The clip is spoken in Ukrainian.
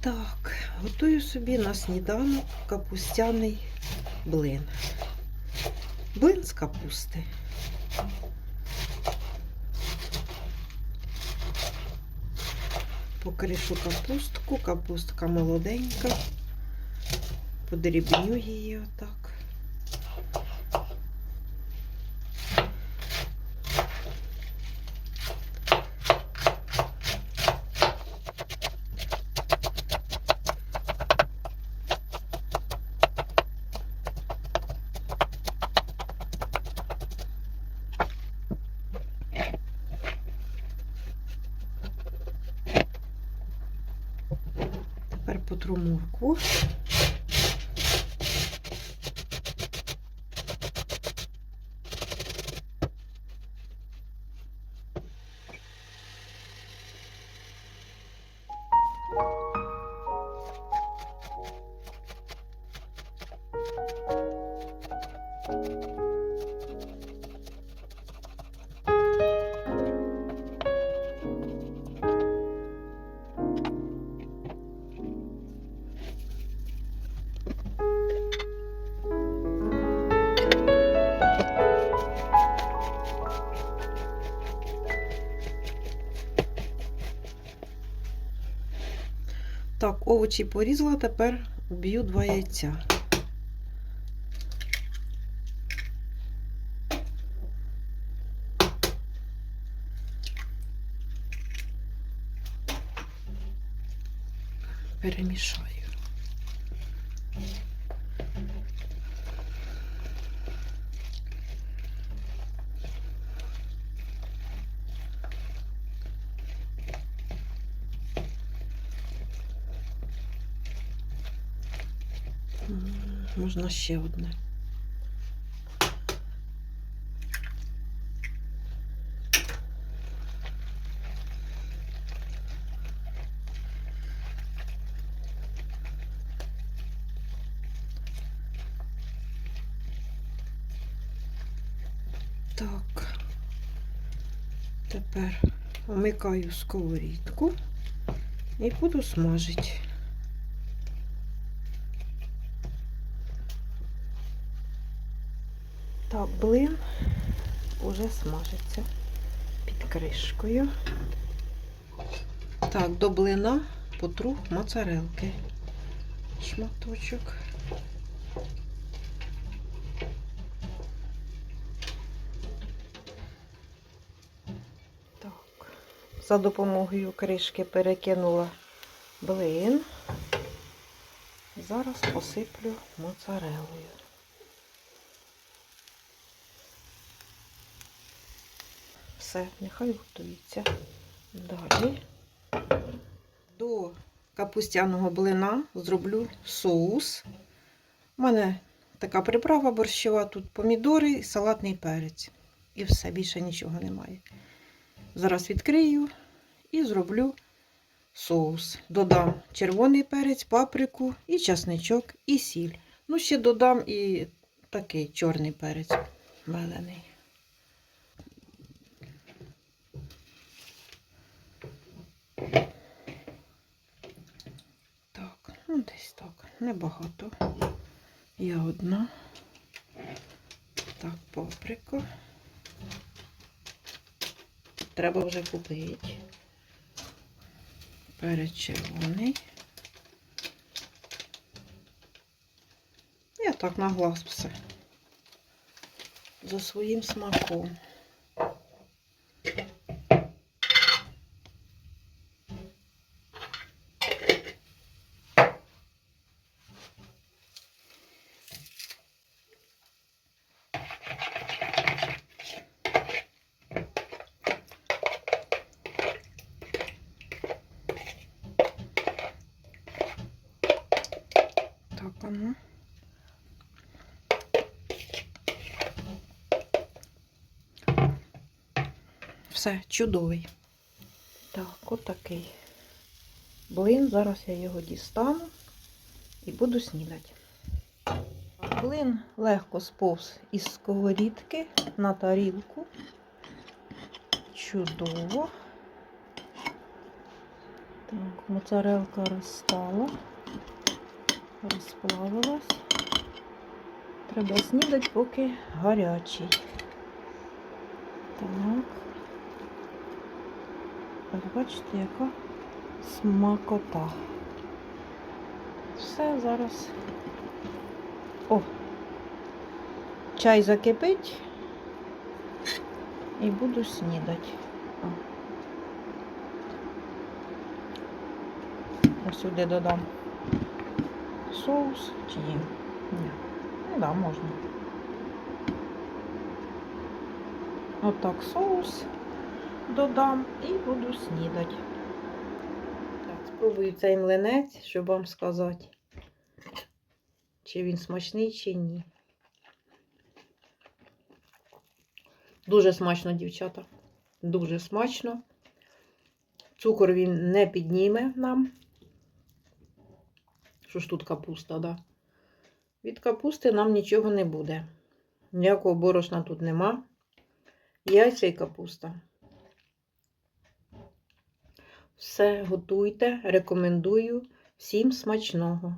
Так, готую собі на сніданок капустяний блин. Блин з капусти. Покришу капустку, капустка молоденька. Подрібню її отак. Тепер потру моркву. Так, овочі порізала, тепер вб'ю два яйця. Перемішаю. Можна ще одне. Так. Тепер вмикаю сковорідку і буду смажити. Так, блин уже смажиться під кришкою. Так, до блина потру моцарелки. Шматочок. Так, за допомогою кришки перекинула блин. Зараз посиплю моцарелою. Все, нехай готується. Далі до капустяного блина зроблю соус. У мене така приправа борщова, тут помідори і салатний перець. І все, більше нічого немає. Зараз відкрию і зроблю соус. Додам червоний перець, паприку, і часничок, і сіль. Ну, ще додам і такий чорний перець мелений. Так, ну десь так, небагато. Я одна. Так, паприка. Треба вже купити. Перець червоний. Я так на глаз все. За своїм смаком. Так, ну. Все, чудовий. Так, отакий. Блин, зараз я його дістану і буду снідати. Блин легко сповз із сковорідки на тарілку. Чудово. Так, моцарелка розстала, розплавилась. Треба снідати, поки гарячий. Так. Ось бачите, яка смакота. Все зараз. О! Чай закипить і буду снідати. Ось сюди додам соус чи ні? Ні. Ну да, можна. Отак соус додам і буду снідати. Так, спробую цей млинець, щоб вам сказати, чи він смачний, чи ні. Дуже смачно, дівчата. Дуже смачно. Цукор він не підніме нам. Що ж тут капуста, да? Від капусти нам нічого не буде. Ніякого борошна тут нема. Яйця і капуста. Все готуйте, рекомендую. Всім смачного!